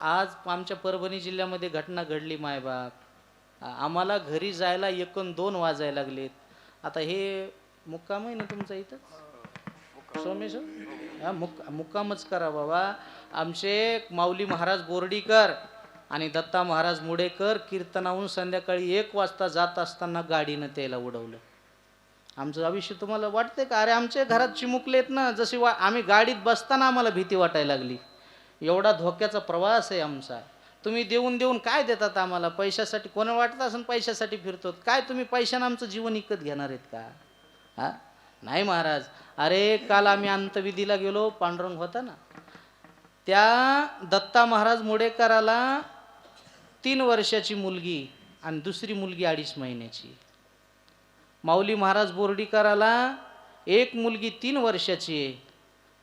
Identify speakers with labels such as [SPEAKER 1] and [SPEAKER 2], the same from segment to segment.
[SPEAKER 1] आज आमच्या परभणी जिल्ह्यामध्ये घटना घडली मायबाप. आम्हाला घरी जायला एकूण दोन वाजायला लागलेत. आता हे मुक्काम आहे ना तुमचा इथं सोमेश्वर? हा मुक मुक्कामच करा बाबा. आमचे माऊली महाराज बोर्डीकर आणि दत्ता महाराज मुडेकर कीर्तनाहून संध्याकाळी एक वाजता जात असताना गाडीनं त्याला उडवलं. आमचं आयुष्य तुम्हाला वाटतंय का? अरे आमच्या घरात चिमुकलेत ना जशी वा आम्ही गाडीत बसताना आम्हाला भीती वाटायला लागली. एवढा धोक्याचा प्रवास आहे आमचा. तुम्ही देऊन देऊन काय देतात आम्हाला? पैशासाठी कोणा वाटत असेल पैशासाठी फिरतो काय तुम्ही पैशानं आमचं जीवन विकत घेणार आहेत का? हा? नाही महाराज. अरे काल आम्ही अंतविधीला गेलो पांडुरंग होता ना. त्या दत्ता महाराज मुडेकराला तीन वर्षाची मुलगी आणि दुसरी मुलगी अडीच महिन्याची. माऊली महाराज बोर्डीकराला एक मुलगी तीन वर्षाची आहे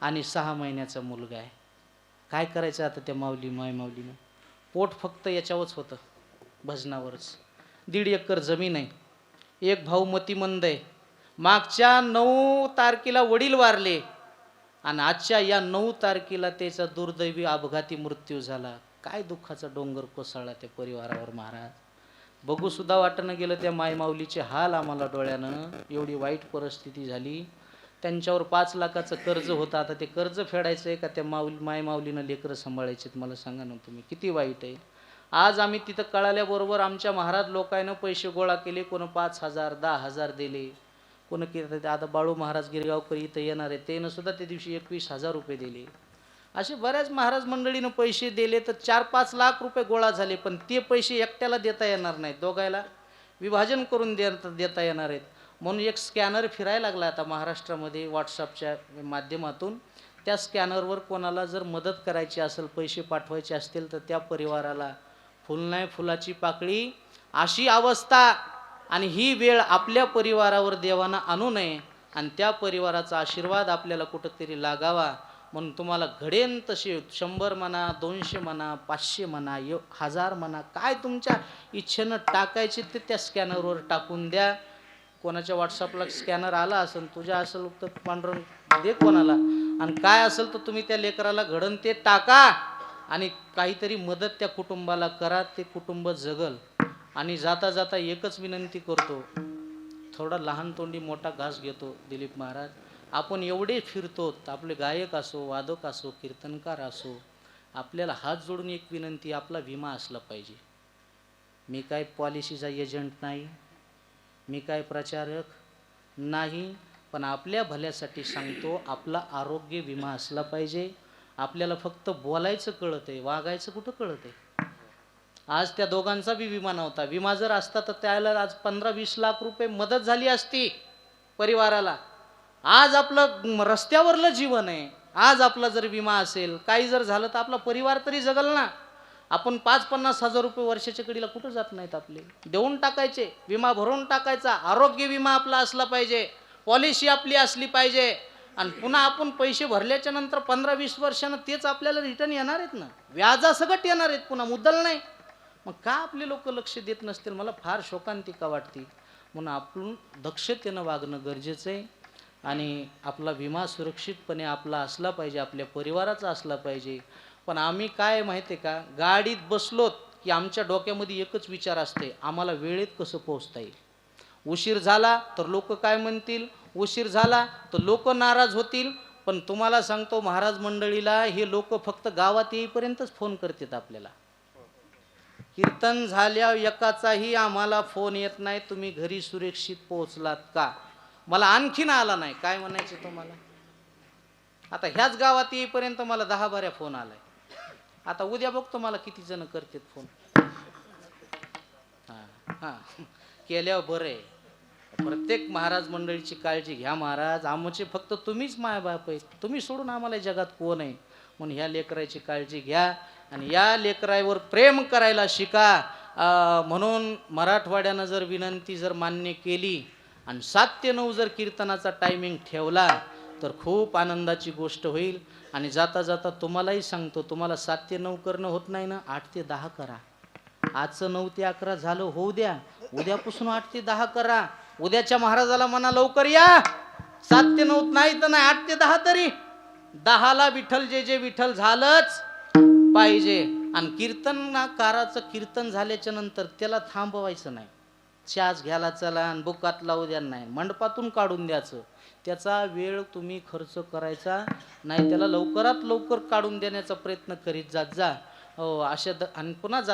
[SPEAKER 1] आणि सहा महिन्याचा मुलगा आहे. काय करायचं आता त्या माऊली माय माऊलीनं? पोट फक्त याच्यावरच होतं भजनावरच. दीड एकर जमीन आहे. एक भाऊ मतिमंद आहे. मागच्या नऊ तारखेला वडील वारले आणि आजच्या या नऊ तारखेला त्याचा दुर्दैवी अपघाती मृत्यू झाला. काय दुःखाचा डोंगर कोसळला त्या परिवारावर महाराज. बघूसुद्धा वाटणं गेलं त्या मायमाऊलीचे हाल आम्हाला डोळ्यानं. एवढी वाईट परिस्थिती झाली. त्यांच्यावर पाच लाखाचं कर्ज होतं. आता ते कर्ज फेडायचं आहे का? त्या माऊली मायमाऊलीनं लेकरं सांभाळायचे मला सांगा ना तुम्ही. किती वाईट आहे. आज आम्ही तिथं कळाल्याबरोबर आमच्या महाराज लोकांनं पैसे गोळा केले. कोण पाच हजार दहा हजार दिले. कोण किती आता बाळू महाराज गिरगावकर इथं येणार आहे. त्यानं सुद्धा त्या दिवशी एकवीस हजार रुपये दिले. असे बऱ्याच महाराज मंडळीनं पैसे दिले तर चार पाच लाख रुपये गोळा झाले. पण ते पैसे एकट्याला देता येणार नाहीत. दोघायला विभाजन करून दे देता येणार आहेत. म्हणून एक स्कॅनर फिरायला लागला आता महाराष्ट्रामध्ये व्हॉट्सअपच्या माध्यमातून. त्या स्कॅनरवर कोणाला जर मदत करायची असेल पैसे पाठवायचे असतील तर त्या परिवाराला फुल नाही फुलाची पाकळी. अशी अवस्था आणि ही वेळ आपल्या परिवारावर देवानं आणू नये आणि त्या परिवाराचा आशीर्वाद आपल्याला कुठंतरी लागावा म्हणून तुम्हाला घडेन तसे शंभर म्हणा दोनशे म्हणा पाचशे म्हणा य हजार म्हणा काय तुमच्या इच्छेनं टाकायचे ते त्या स्कॅनरवर टाकून द्या. कोणाच्या व्हॉट्सअपला स्कॅनर आला असेल तुझ्या असेल तर पांढरं दे कोणाला. आणि काय असेल तर तुम्ही त्या लेकराला घडण ते टाका आणि काहीतरी मदत त्या कुटुंबाला करा ते कुटुंब जगल. आणि जाता जाता एकच विनंती करतो थोडा लहान तोंडी मोठा घास घेतो दिलीप महाराज. आपण एवढे फिरतो आपले गायक असो वादक असो कीर्तनकार असो आपल्याला हात जोडून एक विनंती आपला विमा असला पाहिजे. मी काय पॉलिसीचा एजंट नाही. मी काय प्रचारक? नाही पण आपल्या भल्यासाठी सांगतो आपला आरोग्य विमा असला पाहिजे. आपल्याला फक्त बोलायचं कळत आहे वागायचं कुठं कळत आहे आज त्या दोघांचा बी विमा नव्हता. विमा जर असता तर त्याला आज पंधरा वीस लाख रुपये मदत झाली असती परिवाराला. आज आपलं रस्त्यावरलं जीवन आहे. आज आपला जर विमा असेल काही जर झालं तर आपला परिवार तरी जगल ना. आपण पाच पन्नास हजार रुपये वर्षाच्या कडीला कुठं जात नाहीत आपले? देऊन टाकायचे विमा भरून टाकायचा आरोग्य विमा आपला असला पाहिजे पॉलिसी आपली असली पाहिजे. आणि पुन्हा आपण पैसे भरल्याच्या नंतर पंधरा वीस वर्षानं तेच आपल्याला रिटर्न येणार आहेत ना? व्याजासकट येणार आहेत पुन्हा मुद्दल नाही. मग का आपले लोक लक्ष देत नसतील? मला फार शोकांतिका वाटते. म्हणून आपण दक्षतेनं वागणं गरजेचं आहे. आणि आपला विमा सुरक्षितपणे आपला असला पाहिजे आपल्या परिवाराचा असला पाहिजे. पण आम्ही काय माहिती आहे का? गाडीत बसलोत की आमच्या डोक्यामध्ये एकच विचार असते आम्हाला वेळेत कसं पोहोचता येईल? उशीर झाला तर लोक काय म्हणतील? उशीर झाला तर लोक नाराज होतील. पण तुम्हाला सांगतो महाराज मंडळीला हे लोक फक्त गावात येईपर्यंतच फोन करतात आपल्याला. कीर्तन झाल्या एकाचाही आम्हाला फोन येत नाही तुम्ही घरी सुरक्षित पोहोचलात का? मला आणखीन आला नाही. काय म्हणायचं तुम्हाला? आता ह्याच गावात येईपर्यंत मला दहा बाऱ्या फोन आलाय. आता उद्या बघतो मला किती जण करतात फोन. हां हां. केल्यावर बरं आहे. प्रत्येक महाराज मंडळीची काळजी घ्या महाराज. आमचे फक्त तुम्हीच मायबाप आहेत तुम्ही सोडून आम्हाला जगात कोण आहे? म्हणून ह्या लेकराची काळजी घ्या आणि या लेकरावर प्रेम करायला शिका. म्हणून मराठवाड्यानं जर विनंती जर मान्य केली आणि सात ते नऊ जर कीर्तनाचा टायमिंग ठेवला तर खूप आनंदाची गोष्ट होईल. आणि जाता जाता तुम्हालाही सांगतो तुम्हाला सात ते नऊ करणं होत नाही ना आठ ते दहा करा. आजचं नऊ ते अकरा झालं होऊ द्या. उद्यापासून आठ ते दहा करा. उद्याच्या महाराजाला म्हणा लवकर या. सात ते नऊ नाही तर नाही आठ ते दहा तरी. दहाला विठ्ठल जे जे विठ्ठल झालंच पाहिजे. आणि कीर्तनकाराचं कीर्तन झाल्याच्यानंतर त्याला थांबवायचं नाही. श्वास घ्यायला चला आणि बुकात लावू द्या. नाही मंडपातून काढून द्यायचं. त्याचा वेळ तुम्ही खर्च करायचा नाही त्याला लवकरात लवकर काढून देण्याचा प्रयत्न करीत जात जा. हो अशा द आणि पुन्हा जा